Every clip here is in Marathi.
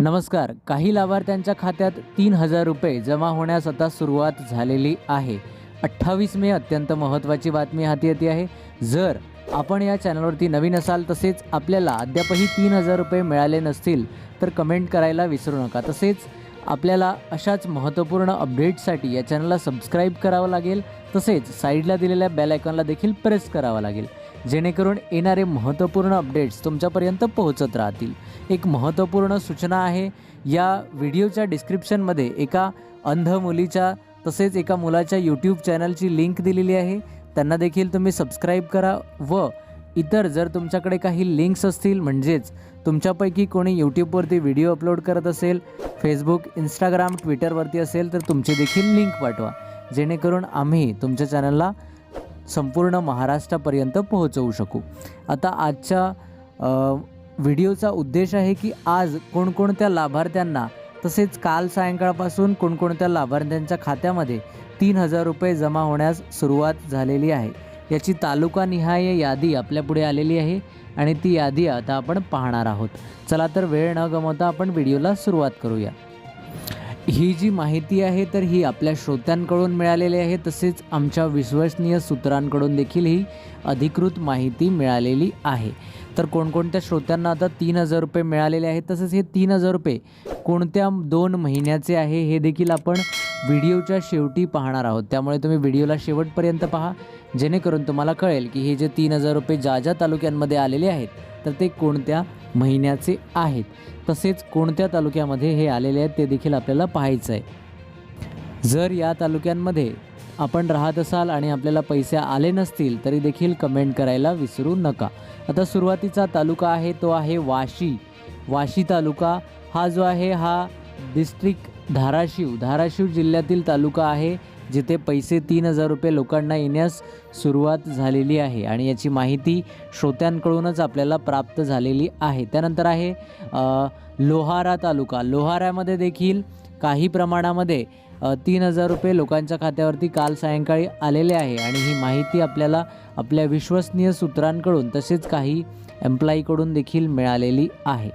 नमस्कार. काही लाभार्थ्यांच्या खात्यात तीन हजार रुपये जमा होण्यास आता सुरुवात झालेली आहे. अठ्ठावीस मे अत्यंत महत्त्वाची बातमी हाती येते आहे. जर आपण या चॅनलवरती नवीन असाल तसेच आपल्याला अद्यापही तीन हजार रुपये मिळाले नसतील तर कमेंट करायला विसरू नका. तसेच आपल्याला अशाच महत्त्वपूर्ण अपडेट्ससाठी या चॅनलला सबस्क्राईब करावं लागेल. तसेच साईडला दिलेल्या बेल आयकॉनला देखील प्रेस करावं लागेल. जेणेकरून येणारे महत्त्वपूर्ण अपडेट्स तुमच्यापर्यंत पोहोचत राहतील. एक महत्त्वपूर्ण सूचना आहे या व्हिडिओच्या डिस्क्रिप्शनमध्ये एका अंध मुलीच्या तसेच एका मुलाच्या यूट्यूब चॅनलची लिंक दिलेली आहे. त्यांना देखील तुम्ही सबस्क्राईब करा व इतर जर तुमच्याकडे काही लिंक्स असतील म्हणजेच तुमच्यापैकी कोणी यूट्यूबवरती व्हिडिओ अपलोड करत असेल फेसबुक इंस्टाग्राम ट्विटरवरती असेल तर तुमची देखील लिंक पाठवा. जेणेकरून आम्ही तुमच्या चॅनलला संपूर्ण महाराष्ट्रापर्यंत पोहोचवू शकू. आता आजच्या व्हिडिओचा उद्देश आहे की आज कोणकोणत्या लाभार्थ्यांना तसेच काल सायंकाळपासून कोणकोणत्या लाभार्थ्यांच्या खात्यामध्ये तीन हजार रुपये जमा होण्यास सुरुवात झालेली आहे. याची तालुकानिहाय यादी आपल्यापुढे आलेली आहे आणि ती यादी आता आपण पाहणार आहोत. चला तर वेळ न गमवता आपण व्हिडिओला सुरुवात करूया. ही जी माहिती आहे तर ही आपल्या श्रोत्यांकडून मिळालेली आहे. तसेच आमच्या विश्वसनीय सूत्रांकडून देखील ही अधिकृत माहिती मिळालेली आहे. तर कोणकोणत्या श्रोत्यांना आता तीन हजार रुपये मिळालेले आहेत? तसेच हे तीन हजार रुपये कोणत्या दोन महिन्याचे आहे हे देखील आपण व्हिडिओच्या शेवटी पाहणार आहोत. त्यामुळे तुम्ही व्हिडिओला शेवटपर्यंत पहा. जेणेकरून तुम्हाला कळेल की हे जे तीन हजार रुपये ज्या ज्या तालुक्यांमध्ये आलेले आहेत तर ते कोणत्या महिन्याचे आहेत. तसेच कोणत्या तालुक्यामध्ये हे आलेले आहेत ते देखील आपल्याला पाहायचं आहे. जर या तालुक्यांमध्ये आपण राहत असाल आणि आपल्याला पैसे आले नसतील तरी देखील कमेंट करायला विसरू नका. आता सुरुवातीचा तालुका आहे तो आहे वाशी. वाशी तालुका हा जो आहे हा डिस्ट्रिक्ट धाराशिव. धाराशिव जिल्ह्यातील तालुका आहे जिथे पैसे तीन हजार रुपये लोकांना येण्यास सुरुवात झालेली आहे. आणि याची माहिती श्रोत्यांकडूनच आपल्याला प्राप्त झालेली आहे. त्यानंतर आहे लोहारा तालुका. लोहाऱ्यामध्ये देखील काही प्रमाणामध्ये तीन हजार रुपये लोकांच्या खात्यावरती काल सायंकाळी आलेले आहे. आणि ही माहिती आपल्याला आपल्या विश्वसनीय सूत्रांकडून तसेच काही एम्प्लॉईकडून देखील मिळालेली आहे.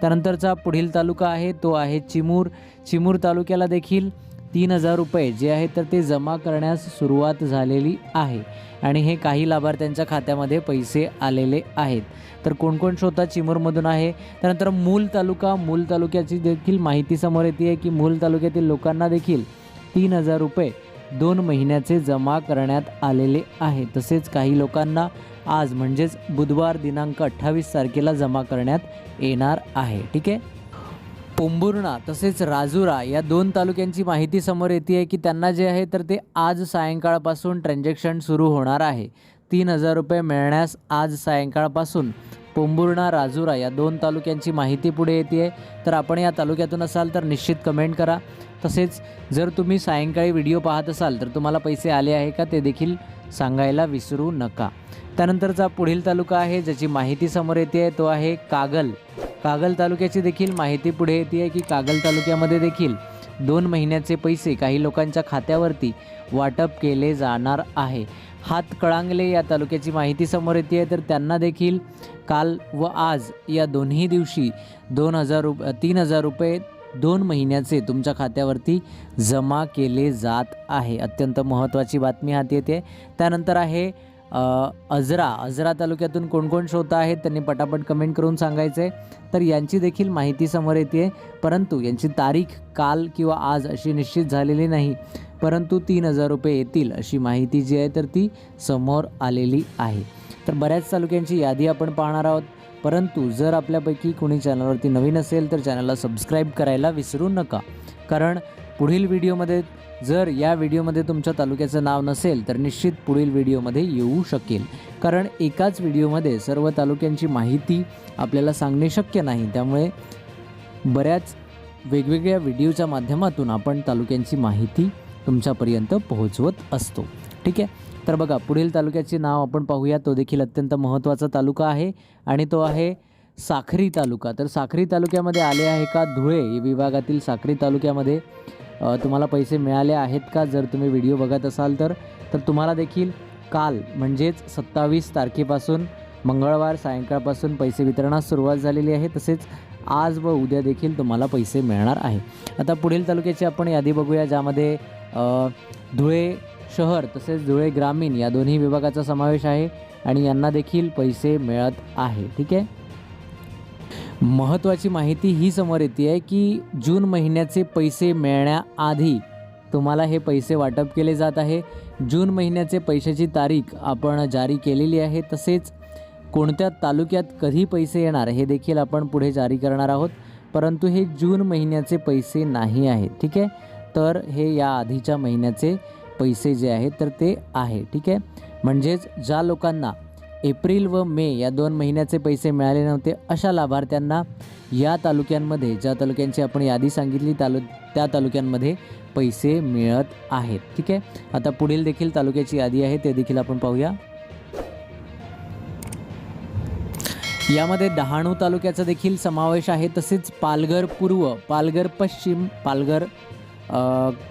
त्यानंतरचा पुढील तालुका आहे तो आहे चिमूर. चिमूर तालुक्याला देखील तीन हजार रुपये जे आहे तर ते जमा करण्यास सुरुवात झालेली आहे. आणि हे काही लाभार्थ्यांच्या खात्यामध्ये पैसे आलेले आहेत. तर कोण कोण श्रोता चिमूरमधून आहे? त्यानंतर मूल तालुका मूल तालुक्याची देखील माहिती समोर येते आहे की मूल तालुक्यातील लोकांना देखील तीन हजार रुपये दोन महिन्याचे जमा करण्यात आलेले आहे. तसेच काही लोकांना आज म्हणजेच बुधवार दिनांक अठ्ठावीस तारखेला जमा करण्यात येणार आहे. ठीक आहे? पोंभुर्णा तसेच राजुरा या दोन तालुक्यांची माहिती समोर येते आहे की त्यांना जे आहे तर ते आज सायंकाळपासून ट्रान्झॅक्शन सुरू होणार आहे. तीन हजार रुपये मिळण्यास आज सायंकाळपासून पोंभुर्णा राजुरा या दोन तालुक्यांची माहिती पुढे येते आहे तर आपण या तालुक्यातून असाल तर निश्चित कमेंट करा. तसेच जर तुम्ही सायंकाळी व्हिडिओ पाहत असाल तर तुम्हाला पैसे आले आहे का ते देखील सांगायला विसरू नका. त्यानंतरचा पुढील तालुका आहे ज्याची माहिती समोर येते आहे तो आहे कागल. कागल तालुक्याची देखील माहिती पुढे येते आहे की कागल तालुक्यामध्ये देखील दोन महिन्याचे पैसे काही लोकांच्या खात्यावरती वाटप केले जाणार आहे. हात कळांगले या तालुक्याची माहिती समोर येते आहे. तर त्यांना देखील काल व आज या दोन्ही दिवशी दोन हजार रुप तीन हजार रुपये दोन महिन्याचे तुमच्या खात्यावरती जमा केले जात आहे. अत्यंत महत्त्वाची बातमी हाती येते त्यानंतर आहे अजरा अजरा तालुक्यातून कोणकोण कोण श्रोता आहेत त्यांनी पटापट कमेंट करून सांगायचं. आहे तर यांची देखील माहिती समोर येते. परंतु यांची तारीख काल किंवा आज अशी निश्चित झालेली नाही. परंतु तीन हजार रुपये येतील अशी माहिती जी आहे तर ती समोर आलेली आहे. तर बऱ्याच तालुक्यांची यादी आपण पाहणार आहोत. परंतु जर आपल्यापैकी कोणी चॅनलवरती नवीन असेल तर चॅनलला सबस्क्राईब करायला विसरू नका. कारण पुढील व्हिडिओमध्ये जर या व्हिडिओमध्ये तुमच्या तालुक्याचं नाव नसेल तर निश्चित पुढील व्हिडिओमध्ये येऊ शकेल. कारण एकाच व्हिडिओमध्ये सर्व तालुक्यांची माहिती आपल्याला सांगणे शक्य नाही. त्यामुळे बऱ्याच वेगवेगळ्या व्हिडिओच्या माध्यमातून आपण तालुक्यांची माहिती तुमच्यापर्यंत पोहोचवत असतो. ठीक आहे? तर बघा पुढील तालुक्याचे नाव आपण पाहूया. तो देखील अत्यंत महत्त्वाचा तालुका आहे आणि तो आहे साखरी तालुका. तर साखरी तालुक्यामध्ये आले आहे का धुळे? विभागातील साखरी तालुक्यामध्ये तुम्हाला पैसे मिळाले आहेत का? जर तुम्ही व्हिडिओ बघत असाल तर तर तुम्हाला देखील काल म्हणजेच सत्तावीस तारखेपासून मंगळवार सायंकाळपासून पैसे वितरणास सुरुवात झालेली आहे. तसेच आज व उद्या देखील तुम्हाला पैसे मिळणार आहे. आता पुढील तालुक्याची आपण यादी बघूया ज्यामध्ये धुळे शहर तसेच धुळे ग्रामीण या दोन्ही विभागाचा समावेश आहे आणि यांना देखील पैसे मिळत आहे. ठीक आहे? महत्त्वाची माहिती ही समोर येते आहे की जून महिन्याचे पैसे मिळण्याआधी तुम्हाला हे पैसे वाटप केले जात आहे. जून महिन्याचे पैशाची तारीख आपण जारी केलेली आहे तसेच कोणत्या तालुक्यात कधी पैसे येणार हे देखील आपण पुढे जारी करणार आहोत. परंतु हे जून महिन्याचे पैसे नाही आहेत ठीक आहे? तर हे या आधीच्या महिन्याचे पैसे जे आहेत तर ते आहे ठीक आहे? म्हणजेच ज्या लोकांना एप्रिल व मे या दोन महिन्याचे पैसे मिळाले नव्हते. अशा लाभार्थ्यांना या तालुक्यांमध्ये ज्या तालुक्यांची आपण यादी सांगितली तालु त्या तालुक्यांमध्ये पैसे मिळत आहेत. ठीक आहे? आता पुढील देखील तालुक्याची यादी आहे ते देखील आपण पाहूया. यामध्ये डहाणू तालुक्याचा देखील समावेश आहे. तसेच पालघर पूर्व पालघर पश्चिम पालघर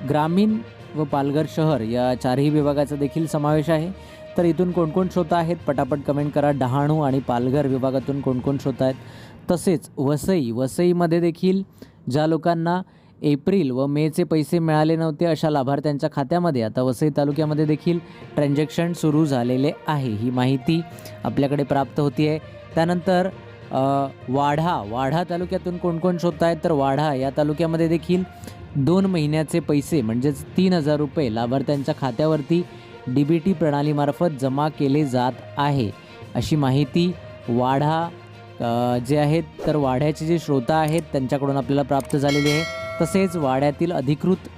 ग्रामीण व पालघर शहर या चारही विभागाचा देखील समावेश आहे. तर इथून कोणकोण श्रोता आहेत? पटापट कमेंट करा. डहाणू आणि पालघर विभागातून कोणकोण श्रोता आहेत? तसेच वसई वसईमध्ये देखील ज्या लोकांना एप्रिल व मेचे पैसे मिळाले नव्हते अशा लाभार्थ्यांच्या खात्यामध्ये आता वसई तालुक्यामध्ये देखील ट्रान्झॅक्शन सुरू झालेले आहे. ही माहिती आपल्याकडे प्राप्त होती आहे त्यानंतर वाढा. वाढा तालुक्यातून कोणकोण कोण शोधत आहेत? तर वाढा या तालुक्यामध्ये देखील दोन महिन्याचे पैसे म्हणजेच तीन हजार रुपये लाभार्थ्यांच्या खात्यावरती डी बी टी प्रणालीमार्फत जमा केले जात आहे. अशी माहिती वाढा जे आहेत तर वाढ्याचे जे श्रोता आहेत त्यांच्याकडून आपल्याला प्राप्त झालेले आहे. तसेच वाड्यातील अधिकृत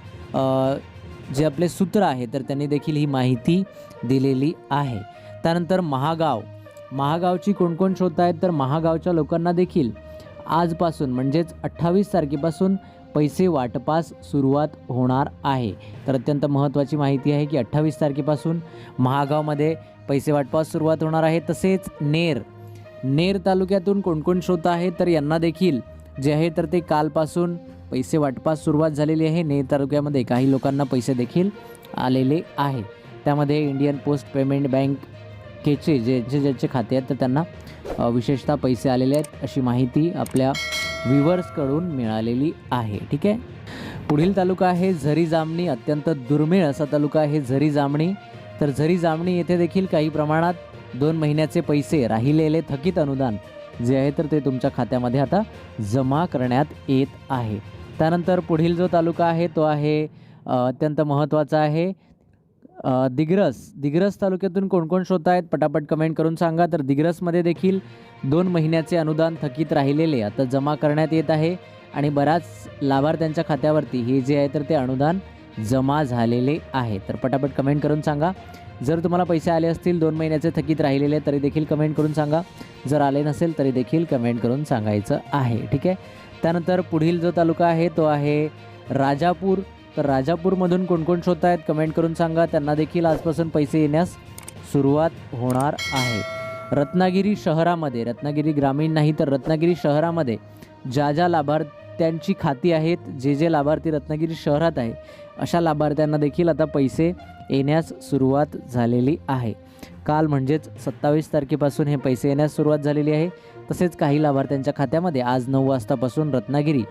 जे आपले सूत्र आहे तर त्यांनी देखील ही माहिती दिलेली आहे. त्यानंतर महागाव. महागावची कोणकोण श्रोता आहेत तर महागावच्या लोकांना देखील आजपासून म्हणजेच अठ्ठावीस तारखेपासून पैसे वाटपास सुरुवात होणार आहे. तर अत्यंत महत्त्वाची माहिती आहे की अठ्ठावीस तारखेपासून महागावमध्ये पैसे वाटपास सुरुवात होणार आहे. तसेच नेर नेर तालुक्यातून कोणकोण श्रोता आहेत आहे तर यांना देखील जे आहे तर ते कालपासून पैसे वाटपास सुरुवात झालेली आहे. नेर तालुक्यामध्ये काही लोकांना पैसे देखील आलेले आहे. त्यामध्ये इंडियन पोस्ट पेमेंट बँकेचे ज्यांचे ज्यांचे खाते आहेत तर त्यांना विशेषतः पैसे आलेले आहेत अशी माहिती आपल्या व्ह्युअर्सकडून मिळालेली आहे ठीक आहे? पुढील तालुका आहे झरी जामणी अत्यंत दुर्मिळ असा तालुका आहे झरी जामणी. तर झरी जामणी येथे देखील काही प्रमाणात दोन महिन्याचे पैसे राहिलेले थकीत अनुदान जे आहे तर ते तुमच्या खात्यामध्ये आता जमा करण्यात येत आहे. त्यानंतर पुढील जो तालुका आहे तो आहे अत्यंत महत्त्वाचा आहे दिग्रस. दिग्रस तालुक्यातून कोण कोण आहेत पटापट कमेंट करून सांगा. तर दिग्रसमध्ये देखील दोन महिन्याचे अनुदान थकीत राहिलेले आता जमा करण्यात येत आहे आणि बऱ्याच लाभार्थ्यांच्या खात्यावरती हे जे आहे तर ते अनुदान जमा झालेले आहे. तर पटापट कमेंट करून सांगा. जर तुम्हाला पैसे आले असतील दोन महिन्याचे थकीत राहिलेले तरी देखील कमेंट करून सांगा. जर आले नसेल तरी देखील कमेंट करून सांगायचं आहे. ठीक आहे? त्यानंतर पुढील जो तालुका आहे तो आहे राजापूर. तर राजापूरमधून कोण कोण आहेत कमेंट करून सांगा. त्यांना देखील आजपासून पैसे येण्यास सुरुवात होणार आहे. रत्नागिरी शहरामध्ये रत्नागिरी ग्रामीण नाही तर रत्नागिरी शहरामध्ये ज्या ज्या लाभार्थ्यांची खाती आहेत जे जे लाभार्थी रत्नागिरी शहरात आहे अशा लाभार्थ्यांना देखील आता पैसे येण्यास सुरुवात झालेली आहे. काल म्हणजेच सत्तावीस तारखेपासून हे पैसे येण्यास सुरुवात झालेली आहे. तसेच काही लाभार्थ्यांच्या खात्यामध्ये आज नऊ वाजतापासून रत्नागिरी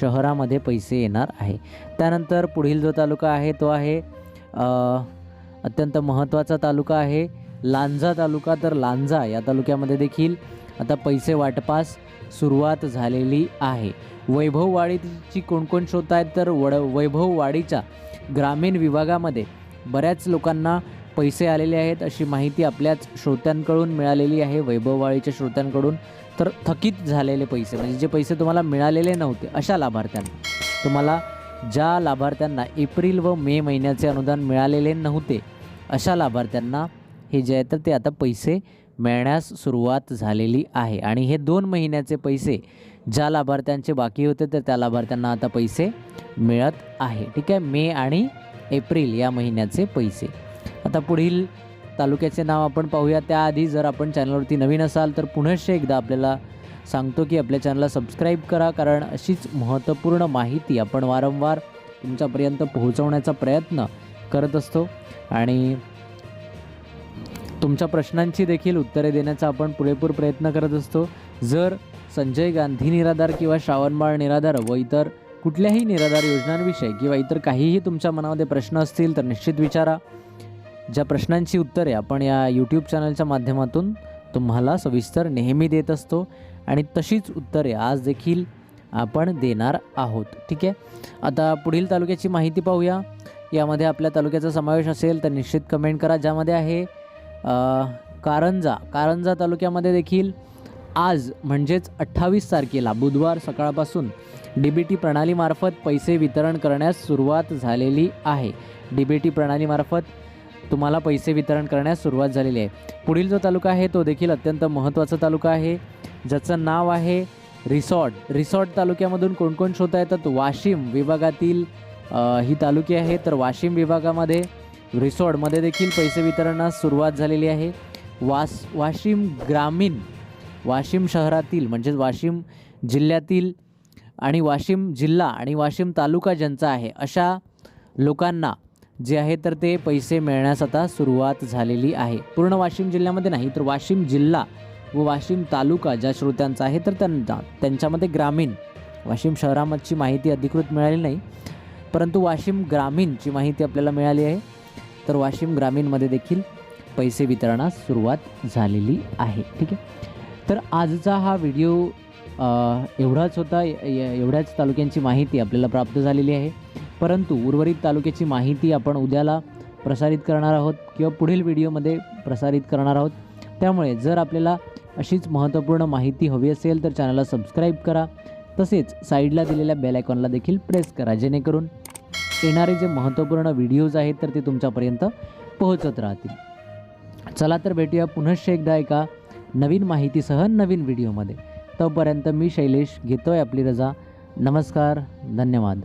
शहरामध्ये पैसे येणार आहे. त्यानंतर पुढील जो तालुका आहे तो आहे अत्यंत महत्त्वाचा तालुका आहे लांजा तालुका. तर लांजा या तालुक्यामध्ये देखील आता पैसे वाटपास सुरुवात झालेली आहे. वैभववाडीची कोणकोण कोण शोधत आहेत तर वड वैभववाडीच्या ग्रामीण विभागामध्ये बऱ्याच लोकांना पैसे आलेले आहेत अशी माहिती आपल्याच श्रोत्यांकडून मिळालेली आहे वैभववाळीच्या श्रोत्यांकडून. तर थकीत झालेले पैसे म्हणजे जे पैसे तुम्हाला मिळालेले नव्हते अशा लाभार्थ्यांना. तुम्हाला ज्या लाभार्थ्यांना एप्रिल व मे महिन्याचे अनुदान मिळालेले नव्हते अशा लाभार्थ्यांना हे जे आहे तर ते आता पैसे मिळण्यास सुरुवात झालेली आहे. आणि हे दोन महिन्याचे पैसे ज्या लाभार्थ्यांचे बाकी होते तर त्या लाभार्थ्यांना आता पैसे मिळत आहे. ठीक आहे? मे आणि एप्रिल या महिन्याचे पैसे. आता पुढील तालुक्याचे नाव आपण पाहूया. त्याआधी जर आपण चॅनलवरती नवीन असाल तर पुनश्च एकदा आपल्याला सांगतो की आपल्या चॅनलला सबस्क्राईब करा कारण अशीच महत्त्वपूर्ण माहिती आपण वारंवार तुमच्यापर्यंत पोहोचवण्याचा प्रयत्न करत असतो. आणि तुमच्या प्रश्नांची देखील उत्तरे देण्याचा आपण पुरेपूर प्रयत्न करत असतो. जर संजय गांधी निराधार किंवा श्रावणबाळ निराधार व इतर कुठल्याही निराधार योजनांविषयी किंवा इतर काहीही तुमच्या मनामध्ये प्रश्न असतील तर निश्चित विचारा. ज्या प्रश्नांची उत्तरे आपण या यूट्यूब चॅनलच्या माध्यमातून तुम्हाला सविस्तर नेहमी देत असतो आणि तशीच उत्तरे आज देखील आपण देणार आहोत. ठीक आहे? आता पुढील तालुक्याची माहिती पाहूया. यामध्ये आपल्या तालुक्याचा समावेश असेल तर निश्चित कमेंट करा. ज्यामध्ये आहे कारंजा. कारंजा तालुक्यामध्ये देखील आज म्हणजेच अठ्ठावीस तारखेला बुधवार सकाळपासून डी बी टी प्रणालीमार्फत पैसे वितरण करण्यास सुरुवात झालेली आहे. डी बी टी प्रणालीमार्फत तुम्हाला पैसे वितरण करण्यास सुरुवात झालेली आहे. पुढील जो तालुका आहे तो देखील अत्यंत महत्त्वाचा तालुका आहे. ज्याचं नाव आहे रिसॉर्ट. रिसॉर्ट तालुक्यामधून कोण कोण शोधता येतात? वाशिम विभागातील ही तालुके आहे. तर वाशिम विभागामध्ये रिसॉर्टमध्ये देखील पैसे वितरणास सुरुवात झालेली आहे. वास वाशिम ग्रामीण वाशिम शहरातील म्हणजेच वाशिम जिल्ह्यातील आणि वाशिम जिल्हा आणि वाशिम तालुका ज्यांचा आहे अशा लोकांना जे आहे तर ते पैसे मिळण्यास आता सुरुवात झालेली आहे. पूर्ण वाशिम जिल्ह्यामध्ये नाही तर वाशिम जिल्हा व वाशिम तालुका ज्या श्रोत्यांचा आहे तर त्यांना त्यांच्यामध्ये ग्रामीण वाशिम शहरामधची माहिती अधिकृत मिळाली नाही परंतु वाशिम ग्रामीणची माहिती आपल्याला मिळाली आहे. तर वाशिम ग्रामीणमध्ये देखील पैसे वितरणास सुरुवात झालेली आहे. ठीक आहे? तर आजचा हा व्हिडिओ एवढाच होता. एवढ्याच तालुक्यांची माहिती आपल्याला प्राप्त झालेली आहे. परंतु उर्वरित तालुक्याची माहिती आपण उद्याला प्रसारित करणार आहोत किंवा पुढील व्हिडिओमध्ये प्रसारित करणार आहोत. त्यामुळे जर आपल्याला अशीच महत्त्वपूर्ण माहिती हवी असेल तर चॅनलला सबस्क्राईब करा. तसेच साईडला दिलेल्या बेल आयकॉनला देखील प्रेस करा जेणेकरून येणारे जे महत्त्वपूर्ण व्हिडिओज आहेत तर ते तुमच्यापर्यंत पोहोचत राहतील. चला तर भेटूया पुनश्च एकदा एका नवीन माहितीसह नवीन व्हिडिओमध्ये. तोपर्यंत मी शैलेश घेतो आहे आपली रजा. नमस्कार धन्यवाद.